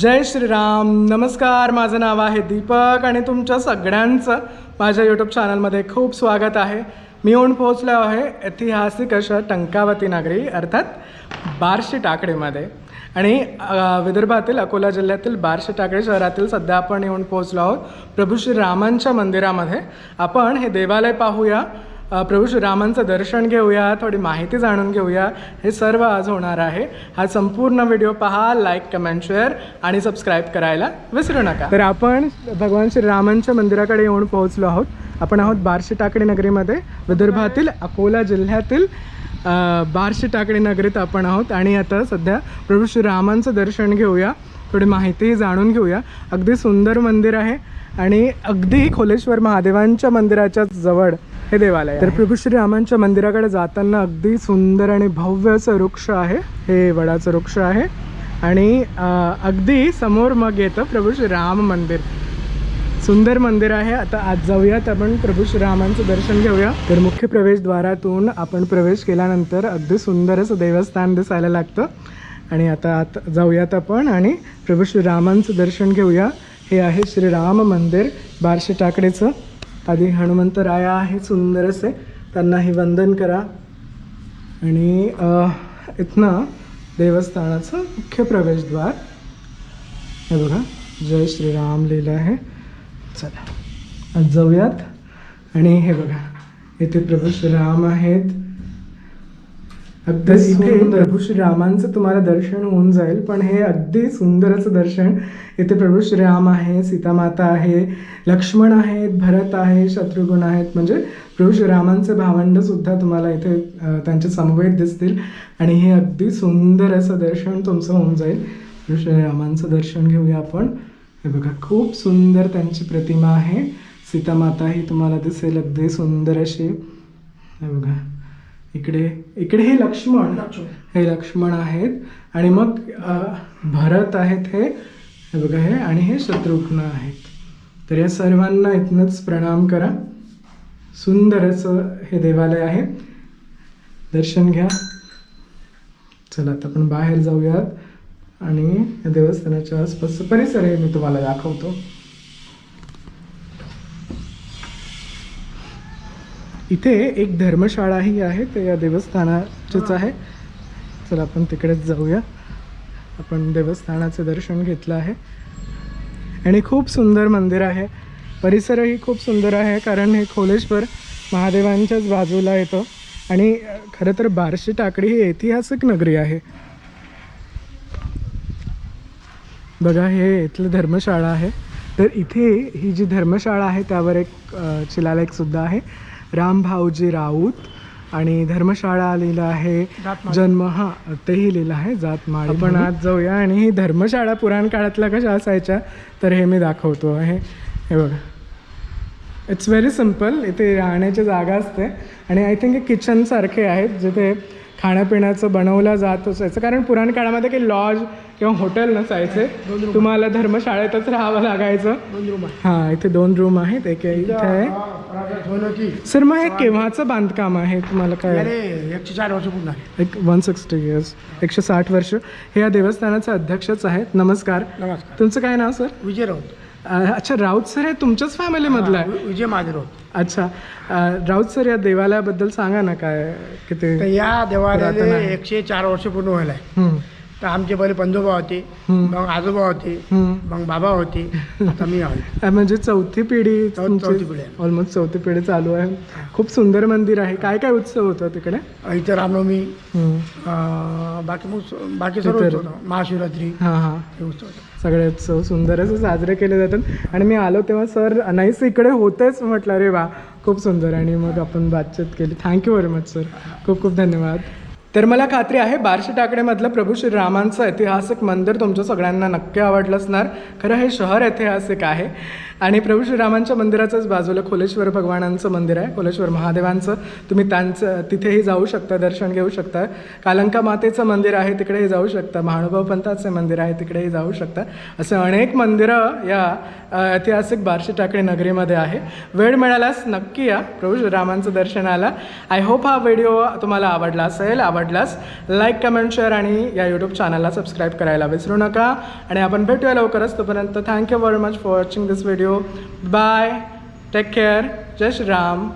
जय श्रीराम. नमस्कार. माझं नाव आहे दीपक आणि तुमच्या सगळ्यांचं माझ्या यूट्यूब चॅनलमध्ये खूप स्वागत आहे. मी येऊन पोहोचलो आहे ऐतिहासिक अशा टंकावती नागरी अर्थात बार्शी टाकडीमध्ये आणि विदर्भातील अकोला जिल्ह्यातील बार्शी टाकडे शहरातील सध्या आपण येऊन पोहोचलो आहोत प्रभू श्रीरामांच्या मंदिरामध्ये. आपण हे देवालय पाहूया. प्रभू श्रीरामांचं दर्शन घेऊया थोडी माहिती जाणून घेऊया. हे सर्व आज होणार आहे. हा संपूर्ण व्हिडिओ पहा लाईक कमेंट शेअर आणि सबस्क्राईब करायला विसरू नका. तर आपण भगवान श्रीरामांच्या मंदिराकडे येऊन पोहोचलो आहोत. आपण आहोत बार्शी टाकडी नगरीमध्ये विदर्भातील अकोला जिल्ह्यातील बारशी बार्शी टाकडी नगरीत आपण आहोत. आणि आता सध्या प्रभू श्रीरामांचं दर्शन घेऊया. थोडी माहिती जाणून घेऊया. अगदी सुंदर मंदिर आहे. आणि अगदी खोलेश्वर महादेवांच्या मंदिराच्या जवळ हे देवालय. तर प्रभू श्रीरामांच्या मंदिराकडे जाताना अगदी सुंदर आणि भव्य असं वृक्ष आहे. हे वडाचं वृक्ष आहे. आणि अगदी समोर मग येतं प्रभू श्रीराम मंदिर. सुंदर मंदिर आहे. आता आज जाऊयात आपण प्रभू श्रीरामांचं दर्शन घेऊया. तर मुख्य प्रवेशद्वारातून आपण प्रवेश केल्यानंतर अगदी सुंदर असं देवस्थान दिसायला लागतं. आणि आता आत जाऊयात आपण आणि प्रभू श्रीरामांचं दर्शन घेऊया. हे आहे श्रीराम मंदिर बारशे टाकडीचं आधी हनुमंतराया आहे. सुंदर असे त्यांनाही वंदन करा. आणि इथनं देवस्थानाचं मुख्य प्रवेशद्वार. हे बघा जय श्रीराम लिहिलं आहे. चला आज जाऊयात. आणि हे बघा इथे प्रभू श्रीराम आहेत. अगदी इथे प्रभू श्रीरामांचं तुम्हाला दर्शन होऊन जाईल पण हे अगदी सुंदर असं दर्शन. इथे प्रभू श्रीराम आहे सीतामाता आहे लक्ष्मण आहेत भरत आहे शत्रुघ्न आहेत. म्हणजे प्रभू श्रीरामांचे भावंड सुद्धा तुम्हाला इथे त्यांच्या त्यांचे समवेत दिसतील. आणि हे अगदी सुंदर असं दर्शन तुमचं होऊन जाईल. प्रभू श्रीरामांचं दर्शन घेऊया आपण. हे बघा खूप सुंदर त्यांची प्रतिमा आहे. सीतामाता ही तुम्हाला दिसेल अगदी सुंदर अशी. हे बघा. इकडे इकडे हे लक्ष्मण. हे लक्ष्मण आहेत. आणि मग भरत आहेत हे. हे बघा हे. आणि हे शत्रुघ्न आहेत. तर या सर्वांना इथनंच प्रणाम करा. सुंदर असं हे देवालय आहे. दर्शन घ्या. चला आता आपण बाहेर जाऊयात. आणि या देवस्थानाच्या आसपासचा परिसर आहे मी तुम्हाला दाखवतो. इथे एक धर्मशाळाही आहे ते या देवस्थानाचीच आहे. चला आपण तिकडेच जाऊया. आपण देवस्थानाचं दर्शन घेतलं आहे. आणि खूप सुंदर मंदिर आहे. परिसरही खूप सुंदर आहे कारण हे खोलेश्वर महादेवांच्याच बाजूला येतं. आणि खरं तर बार्शी टाकडी ही ऐतिहासिक नगरी आहे. बघा हे इथलं धर्मशाळा आहे. तर इथे ही जी धर्मशाळा आहे त्यावर एक शिलालेखसुद्धा आहे. रामभाऊजी राऊत आणि धर्मशाळा लिहिलं आहे. जन्म हा तेही लिहिलं आहे जातमाळी आपण आज जाऊया आणि ही धर्मशाळा पुराण काळातल्या कशा असायच्या तर हे मी दाखवतो आहे. हे बघा. इट्स व्हेरी सिंपल इथे राहण्याची जागा असते. आणि आय थिंक हे किचनसारखे आहेत जिथे खाण्यापिण्याचं बनवलं जात असायचं. कारण पुराण काळामध्ये काही लॉज किंवा हॉटेल नसायचे. तुम्हाला धर्मशाळेतच राहावं लागायचं. हां इथे दोन रूम आहेत. एक इथे आहे सर मग हे केव्हाचं बांधकाम आहे? तुम्हाला काय? एकशे चार वर्ष पूर्ण एक वन सिक्स्टी इयर्स एकशे साठ वर्ष. हे या देवस्थानाचे अध्यक्षच आहेत. नमस्कार. नमस्कार. तुमचं काय नाव सर? विजय राऊत. अच्छा राऊत सर हे तुमच्याच फॅमिलीमधलं आहे? विजय राऊत अच्छा अ, राऊत सर या देवालयाबद्दल सांगा ना काय किती तर या पुरातन आहे. एकशे चार वर्ष पूर्ण व्हायला आहे. हम्म, तर आमचे पहिले पंजोबा होते. मग आजोबा होते. मग बाबा होते आता मी आहे. म्हणजे चौथी पिढी चौथी पिढी. ऑलमोस्ट चौथी पिढी चालू आहे. खूप सुंदर मंदिर आहे. काय काय उत्सव होतो तिकडे? इथं रामनवमी बाकी मग बाकी सर्व. महाशिवरात्री हां हां. हे उत्सव. सगळे उत्सव सुंदर असे साजरे केले जातात. आणि मी आलो तेव्हा सर नाहीस इकडे होतेच म्हटलं. रे वा खूप सुंदर. आणि मग आपण बातचीत केली. थँक्यू व्हेरी मच सर खूप खूप धन्यवाद. तर मला खात्री आहे बारशी टाकडेमधलं प्रभू श्रीरामांचं ऐतिहासिक मंदिर तुमच्या सगळ्यांना नक्की आवडलं असणार. खरं हे शहर ऐतिहासिक आहे. आणि प्रभू श्रीरामांच्या मंदिराच्याच बाजूला खोलेश्वर भगवानांचं मंदिर आहे खोलेश्वर महादेवांचं. तुम्ही त्यांचं तिथेही जाऊ शकता दर्शन घेऊ शकता. कालंका मातेचं मंदिर आहे तिकडेही जाऊ शकता. महानुभाव पंथाचे मंदिर आहे तिकडेही जाऊ शकता. असे अनेक मंदिरं या ऐतिहासिक बार्शी टाकडे नगरीमध्ये आहे. वेळ मिळाल्यास नक्की या प्रभू श्रीरामांचं दर्शनाला. आय होप हा व्हिडिओ तुम्हाला आवडला असेल. आवडल्यास लाईक कमेंट शेअर आणि या यूट्यूब चॅनलला सबस्क्राईब करायला विसरू नका. आणि आपण भेटूया लवकरच. तोपर्यंत thank you very much for watching this video bye take care Jai Shriram.